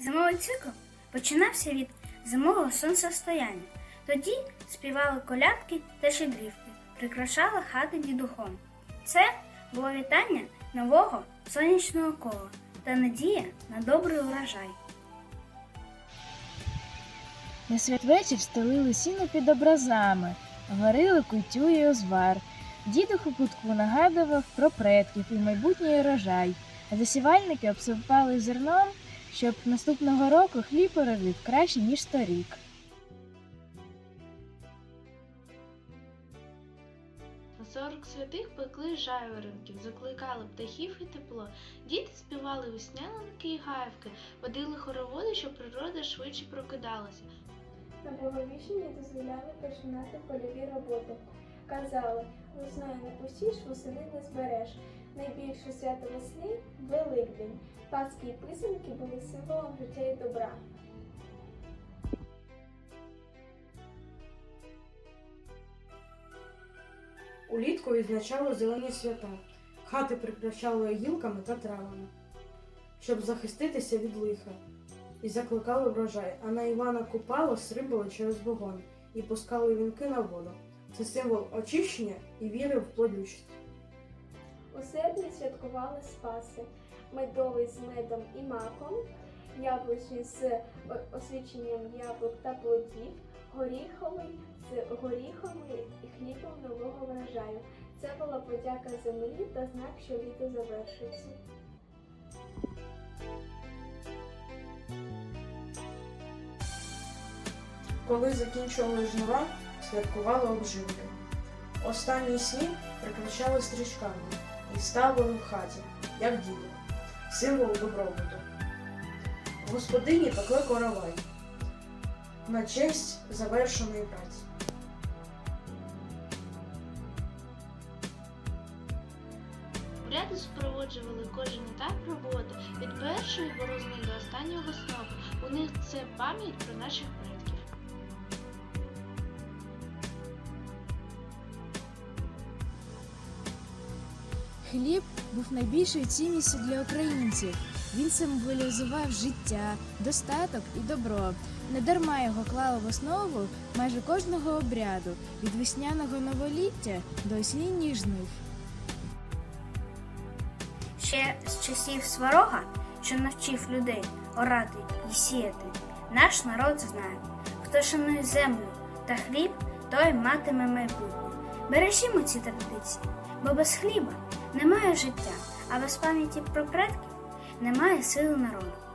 Зимовий цикл починався від зимового сонцестояння. Тоді співали колядки та щедрівки, прикрашали хати дідухом. Це було вітання нового сонячного кола та надія на добрий урожай. На святвечір стелили сіно під образами, варили кутю і озвар. Дідух у кутку нагадував про предків і майбутній урожай, засівальники обсипали зерном, щоб наступного року хліб уродив краще, ніж торік. На сорок святих пекли жайворонків, закликали птахів і тепло. Діти співали веснянки і гаївки, водили хороводи, щоб природа швидше прокидалася. На Благовіщення дозволяли починати польові роботи. Казали, весною не посіш, восени не збереш. Найбільше свято весни Великдень. Пасхи і писанки були символом життя і добра. Улітку відзначали зелені свята, хати прикрашали гілками та травами, щоб захиститися від лиха, і закликали врожай, а на Івана Купала срибали через вогонь і пускали вінки на воду. Це символ очищення і віри в плодючість. У серпні святкували спаси, медовий з медом і маком, яблучний з освіченням яблук та плодів, горіховий з горіхами і хлібом нового врожаю. Це була подяка землі та знак, що літо завершується. Коли закінчували жнива, святкували обжинки. Останній сніг прикрашали стрічками і ставили в хаті, як діду, символ добробуту. Господині пекли коровай на честь завершеної праці. Обряди супроводжували кожен етап роботи від першої борозни до останнього снопу. У них це пам'ять про наших предків. Хліб був найбільшою цінністю для українців. Він символізував життя, достаток і добро. Недарма його клали в основу майже кожного обряду від весняного новоліття до осінніх жнив. Ще з часів сварога, що навчив людей орати і сіяти, наш народ знає, хто шанує землю та хліб, той матиме майбутнє. Бережімо ці традиції, бо без хліба немає життя, а без пам'яті про предків немає сили народу.